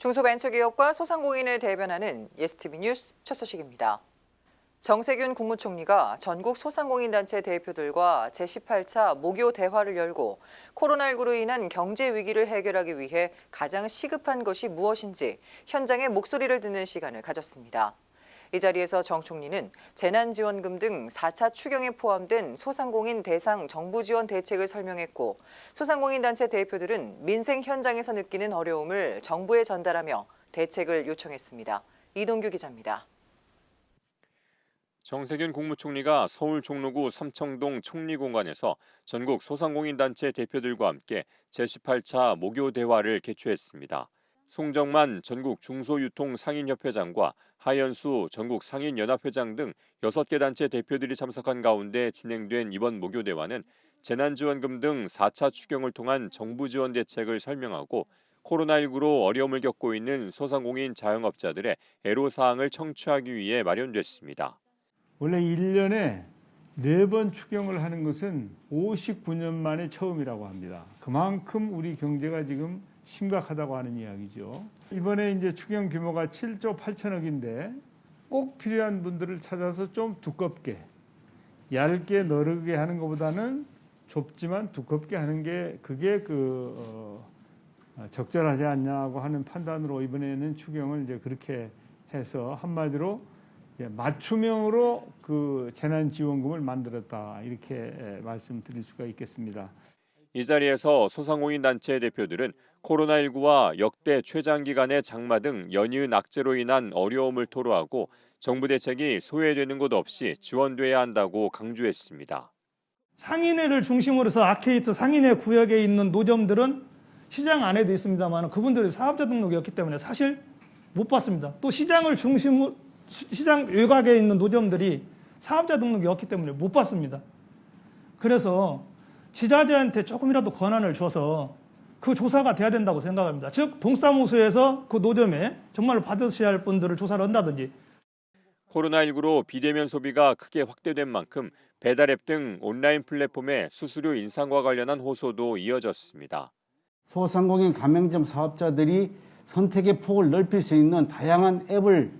중소벤처기업과 소상공인을 대변하는 예스티비 뉴스 첫 소식입니다. 정세균 국무총리가 전국 소상공인 단체 대표들과 제18차 모교 대화를 열고 코로나19로 인한 경제 위기를 해결하기 위해 가장 시급한 것이 무엇인지 현장의 목소리를 듣는 시간을 가졌습니다. 이 자리에서 정 총리는 재난지원금 등 4차 추경에 포함된 소상공인 대상 정부 지원 대책을 설명했고 소상공인 단체 대표들은 민생 현장에서 느끼는 어려움을 정부에 전달하며 대책을 요청했습니다. 이동규 기자입니다. 정세균 국무총리가 서울 종로구 삼청동 총리공간에서 전국 소상공인 단체 대표들과 함께 제18차 모교 대화를 개최했습니다. 송정만 전국 중소유통 상인협회장과 하연수 전국 상인연합회장 등 6개 단체 대표들이 참석한 가운데 진행된 이번 모교 대화는 재난지원금 등 4차 추경을 통한 정부 지원 대책을 설명하고 코로나19로 어려움을 겪고 있는 소상공인 자영업자들의 애로사항을 청취하기 위해 마련됐습니다. 원래 1년에 네번 추경을 하는 것은 59년 만에 처음이라고 합니다. 그만큼 우리 경제가 지금 심각하다고 하는 이야기죠. 이번에 이제 추경 규모가 7조 8천억인데 꼭 필요한 분들을 찾아서 좀 두껍게 얇게 너르게 하는 것보다는 좁지만 두껍게 하는 게 그게 그 어, 적절하지 않냐고 하는 판단으로 이번에는 추경을 이제 그렇게 해서 한마디로 예, 맞춤형으로 그 재난지원금을 만들었다 이렇게 예, 말씀드릴 수가 있겠습니다. 이 자리에서 소상공인 단체 대표들은 코로나19와 역대 최장기간의 장마 등 연이은 악재로 인한 어려움을 토로하고 정부 대책이 소외되는 것 없이 지원돼야 한다고 강조했습니다. 상인회를 중심으로 해서 아케이트 상인회 구역에 있는 노점들은 시장 안에도 있습니다만 그분들이 사업자 등록이 없기 때문에 사실 못 받습니다. 또 시장을 중심으로 시장 외곽에 있는 노점들이 사업자 등록이 없기 때문에 못 받습니다. 그래서 지자체한테 조금이라도 권한을 줘서 그 조사가 돼야 된다고 생각합니다. 즉 동사무소에서 그 노점에 정말 받으셔야 할 분들을 조사를 한다든지 코로나19로 비대면 소비가 크게 확대된 만큼 배달앱 등 온라인 플랫폼의 수수료 인상과 관련한 호소도 이어졌습니다. 소상공인 가맹점 사업자들이 선택의 폭을 넓힐 수 있는 다양한 앱을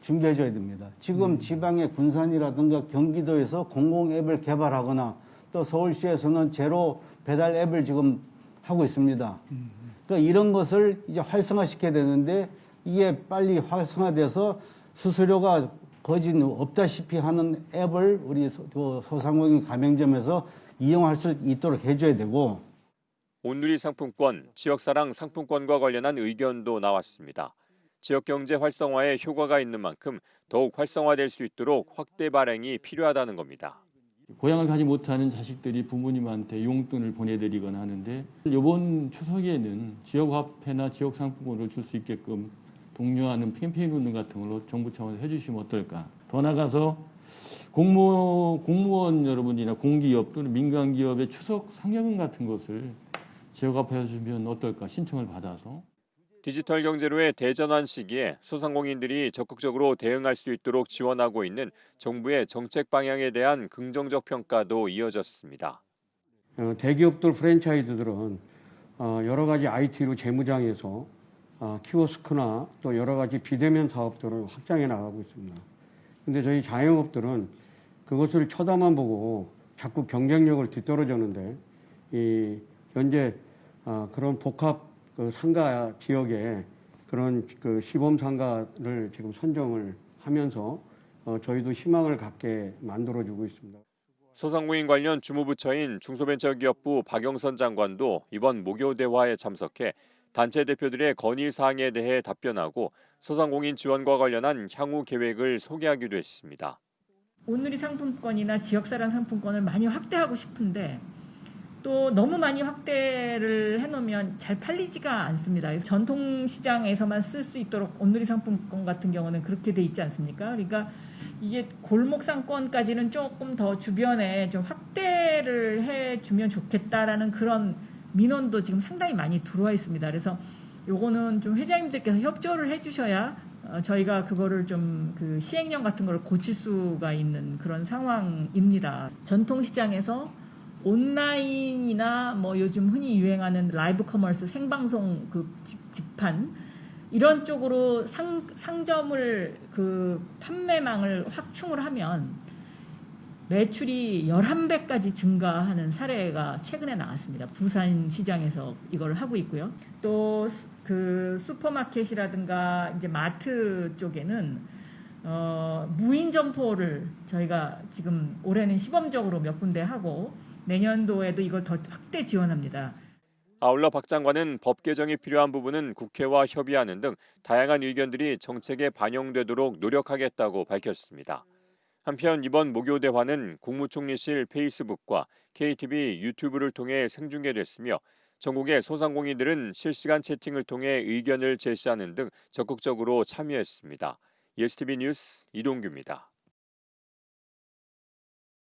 준비해 줘야 됩니다. 지금 지방의 군산이라든가 경기도에서 공공 앱을 개발하거나 또 서울시에서는 제로 배달 앱을 지금 하고 있습니다. 그러니까 이런 것을 이제 활성화시켜야 되는데 이게 빨리 활성화돼서 수수료가 거의 없다시피 하는 앱을 우리 소상공인 가맹점에서 이용할 수 있도록 해줘야 되고 온누리 상품권, 지역사랑 상품권과 관련한 의견도 나왔습니다. 지역 경제 활성화에 효과가 있는 만큼 더욱 활성화될 수 있도록 확대 발행이 필요하다는 겁니다. 고향을 가지 못하는 자식들이 부모님한테 용돈을 보내드리거나 하는데 이번 추석에는 지역화폐나 지역상품권을 줄 수 있게끔 독려하는 캠페인 운동 같은 걸로 정부 차원에서 해주시면 어떨까. 더 나가서 공무, 공무원 여러분이나 공기업 또는 민간기업의 추석 상여금 같은 것을 지역화폐 해 주면 어떨까 신청을 받아서 디지털 경제로의 대전환 시기에 소상공인들이 적극적으로 대응할 수 있도록 지원하고 있는 정부의 정책 방향에 대한 긍정적 평가도 이어졌습니다. 어, 대기업들 프랜차이즈들은 어, 여러 가지 IT로 재무장해서 어, 키오스크나 또 여러 가지 비대면 사업들을 확장해 나가고 있습니다. 근데 저희 자영업들은 그것을 쳐다만 보고 자꾸 경쟁력을 뒤떨어졌는데 이 현재 어, 그런 복합 그 상가 지역에 그런 그 시범 상가를 지금 선정을 하면서 어, 저희도 희망을 갖게 만들어주고 있습니다. 소상공인 관련 주무부처인 중소벤처기업부 박영선 장관도 이번 모교 대화에 참석해 단체 대표들의 건의 사항에 대해 답변하고 소상공인 지원과 관련한 향후 계획을 소개하기도 했습니다. 온누리 상품권이나 지역사랑 상품권을 많이 확대하고 싶은데 또 너무 많이 확대를 해놓으면 잘 팔리지가 않습니다. 그래서 전통 시장에서만 쓸 수 있도록 온누리 상품권 같은 경우는 그렇게 돼 있지 않습니까? 그러니까 이게 골목 상권까지는 조금 더 주변에 좀 확대를 해주면 좋겠다라는 그런 민원도 지금 상당히 많이 들어와 있습니다. 그래서 요거는 좀 회장님들께서 협조를 해주셔야 어, 저희가 그거를 좀 그 시행령 같은 걸 고칠 수가 있는 그런 상황입니다. 전통시장에서 온라인이나 뭐 요즘 흔히 유행하는 라이브 커머스 생방송 그 직- 직판 이런 쪽으로 상, 상점을 그 판매망을 확충을 하면 매출이 11배까지 증가하는 사례가 최근에 나왔습니다. 부산 시장에서 이걸 하고 있고요. 또 그 슈퍼마켓이라든가 이제 마트 쪽에는 어, 무인 점포를 저희가 지금 올해는 시범적으로 몇 군데 하고 내년도에도 이걸 더 확대 지원합니다. 아울러 박 장관은 법 개정이 필요한 부분은 국회와 협의하는 등 다양한 의견들이 정책에 반영되도록 노력하겠다고 밝혔습니다. 한편 이번 목요 대화는 국무총리실 페이스북과 KTV 유튜브를 통해 생중계됐으며 전국의 소상공인들은 실시간 채팅을 통해 의견을 제시하는 등 적극적으로 참여했습니다. 예스티비 뉴스 이동규입니다.